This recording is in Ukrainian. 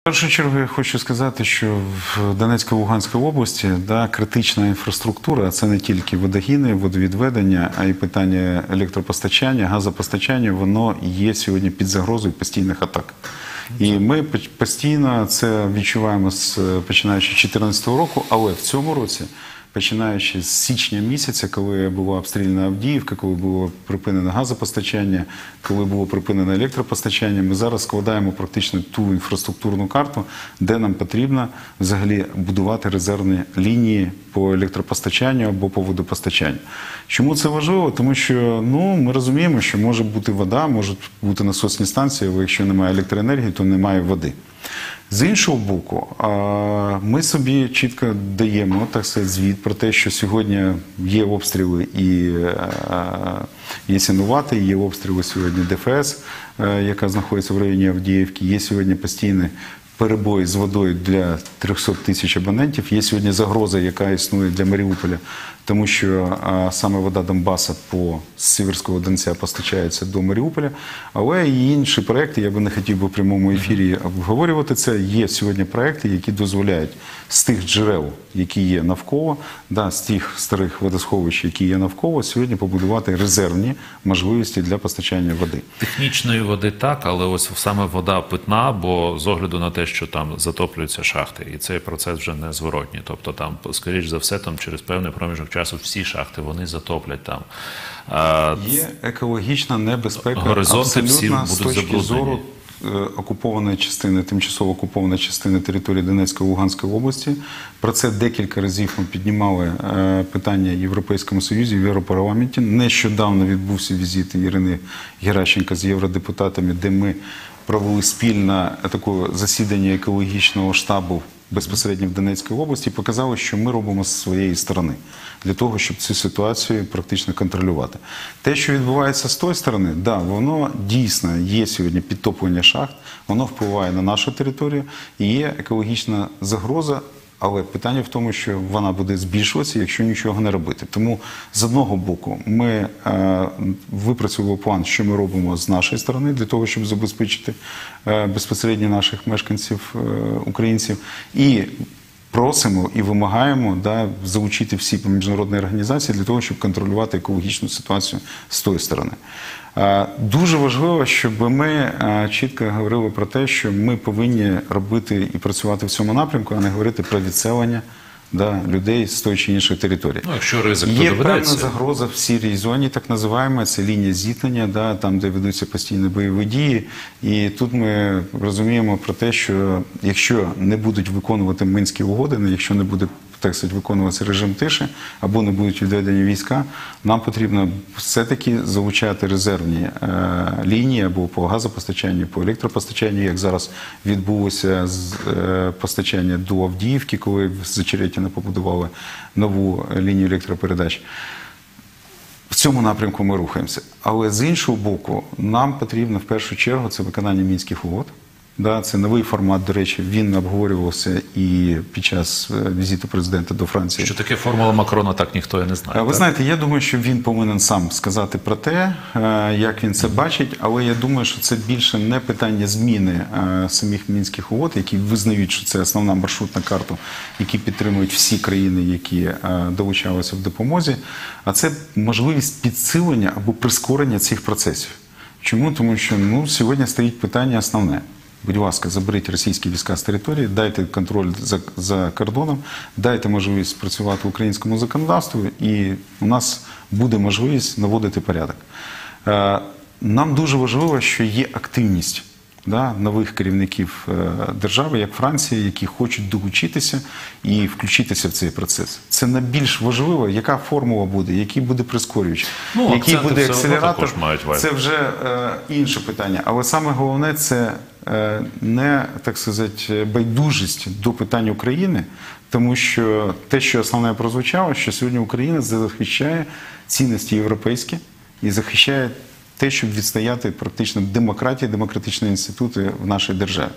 В першу чергу я хочу сказати, що в Донецькій Луганській області да, критична інфраструктура, а це не тільки водогіни, водовідведення, а й питання електропостачання, газопостачання, воно є сьогодні під загрозою постійних атак. І ми постійно це відчуваємо з починаючи з 2014 року, але в цьому році. Починаючи з січня місяця, коли була обстріляна Авдіївка, коли було припинено газопостачання, коли було припинено електропостачання, ми зараз складаємо практично ту інфраструктурну карту, де нам потрібно взагалі будувати резервні лінії по електропостачанню або по водопостачанню. Чому це важливо? Тому що ну ми розуміємо, що може бути вода, можуть бути насосні станції, але якщо немає електроенергії, то немає води. З іншого боку, ми собі чітко даємо так сказати, звіт про те, що сьогодні є обстріли і є сінувати, є обстріли сьогодні ДФС, яка знаходиться в районі Авдіївки. Є сьогодні постійний перебої з водою для 300 тисяч абонентів. Є сьогодні загроза, яка існує для Маріуполя, тому що а, саме вода Донбаса по Сіверського Донця постачається до Маріуполя. Але і інші проекти, я би не хотів би в прямому ефірі обговорювати це. Є сьогодні проекти, які дозволяють з тих джерел, які є навколо, да, з тих старих водосховищ, які є навколо, сьогодні побудувати резервні можливості для постачання води. Технічної води так, але ось саме вода питна, бо з огляду на те, що там затоплюються шахти, і цей процес вже не зворотній. Тобто там, скоріш за все, там через певний проміжок часу всі шахти вони затоплять там. А, Є екологічна небезпека Горизонти всі будуть забруднені. зору е, окупованої частини, тимчасово окупованої частини території Донецької Луганської області. Про це декілька разів ми піднімали е, питання Європейському Союзі в Європарламенті. Нещодавно відбувся візит Ірини Геращенка з євродепутатами, де ми провели спільне таке засідання екологічного штабу безпосередньо в Донецькій області, показали, що ми робимо з своєї сторони для того, щоб цю ситуацію практично контролювати. Те, що відбувається з тої сторони, да, воно дійсно є сьогодні підтоплення шахт, воно впливає на нашу територію і є екологічна загроза. Але питання в тому, що вона буде збільшуватися, якщо нічого не робити. Тому з одного боку ми е, випрацювали план, що ми робимо з нашої сторони для того, щоб забезпечити е, безпосередньо наших мешканців, е, українців, і просимо і вимагаємо да, залучити всі міжнародні організації для того, щоб контролювати екологічну ситуацію з тої сторони. Дуже важливо, щоб ми чітко говорили про те, що ми повинні робити і працювати в цьому напрямку, а не говорити про відселення да, людей з тої чи іншої території. ну, якщо ризик то Є певна загроза в сірій зоні, так називаємо, це лінія зіткнення, да, там, де ведуться постійні бойові дії. І тут ми розуміємо про те, що якщо не будуть виконувати мінські угоди, ну, якщо не буде так сказати, виконуватися режим тиші або не будуть відведені війська, нам потрібно все-таки залучати резервні е, лінії або по газопостачанню, по електропостачанню, як зараз відбулося з е, постачання до Авдіївки, коли з Зачерятіна побудували нову лінію електропередач. В цьому напрямку ми рухаємося. Але з іншого боку, нам потрібно в першу чергу це виконання мінських угод. Да, це новий формат, до речі, він обговорювався і під час е, візиту президента до Франції. Що таке формула Макрона, так ніхто і не знає. Ви так? знаєте, я думаю, що він повинен сам сказати про те, е, як він це бачить, але я думаю, що це більше не питання зміни е, самих мінських угод, які визнають, що це основна маршрутна карта, які підтримують всі країни, які долучалися в допомозі, а це можливість підсилення або прискорення цих процесів. Чому? Тому що ну, сьогодні стоїть питання основне. Будь ласка, заберіть російські війська з території, дайте контроль за, за кордоном, дайте можливість працювати українському законодавству, і у нас буде можливість наводити порядок. Е, Нам дуже важливо, що є активність да, нових керівників е, держави, як Франція, які хочуть долучитися і включитися в цей процес. Це найбільш важливо, яка формула буде, який буде прискорювач, Ну, який буде акселератор. Це вже е, інше питання. Але саме головне це е, не так сказати байдужість до питань України, тому що те, що основне прозвучало, що сьогодні Україна захищає цінності європейські і захищає те, щоб відстояти практично демократії, демократичні інститути в нашій державі.